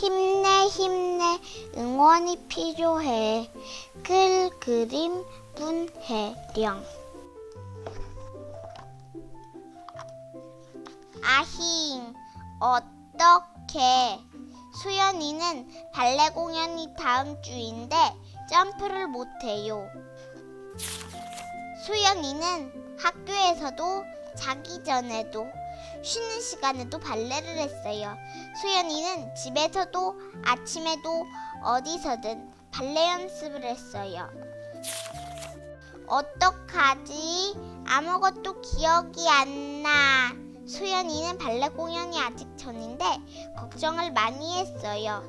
힘내 힘내. 응원이 필요해. 글 그림 문해령. 아힝 어떡해. 수연이는 발레 공연이 다음 주인데 점프를 못해요. 수연이는 학교에서도 자기 전에도 쉬는 시간에도 발레를 했어요. 수연이는 집에서도 아침에도 어디서든 발레 연습을 했어요. 어떡하지? 아무것도 기억이 안 나. 수연이는 발레 공연이 아직 전인데 걱정을 많이 했어요.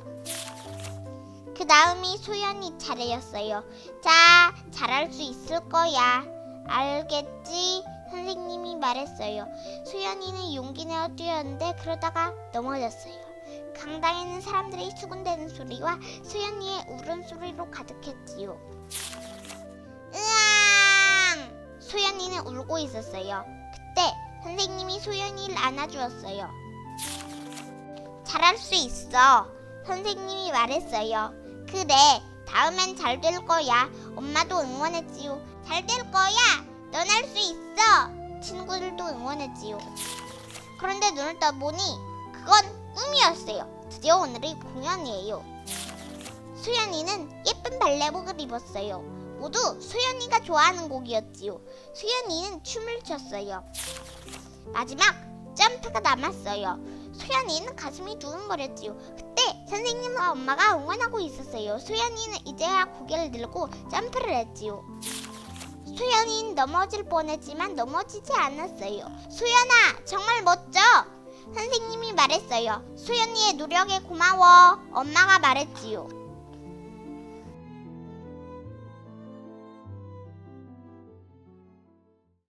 그 다음이 수연이 차례였어요. 자, 잘할 수 있을 거야. 알겠지? 선생님이 말했어요. 수연이는 용기 내어 뛰었는데 그러다가 넘어졌어요. 강당에는 사람들이 수군대는 소리와 수연이의 울음소리로 가득했지요. 으앙! 수연이는 울고 있었어요. 그때 선생님이 수연이를 안아주었어요. 잘할 수 있어. 선생님이 말했어요. 그래, 다음엔 잘 될 거야. 엄마도 응원했지요. 잘 될 거야. 넌할수 있어. 친구들도 응원했지요. 그런데 눈을 떠보니 그건 꿈이었어요. 드디어 오늘이 공연이에요. 수연이는 예쁜 발레복을 입었어요. 모두 수연이가 좋아하는 곡이었지요. 수연이는 춤을 췄어요. 마지막 점프가 남았어요. 수연이는 가슴이 두근거렸지요. 그때 선생님과 엄마가 응원하고 있었어요. 수연이는 이제야 고개를 들고 점프를 했지요. 수연이는 넘어질 뻔했지만 넘어지지 않았어요. 수연아, 정말 멋져! 선생님이 말했어요. 수연이의 노력에 고마워. 엄마가 말했지요.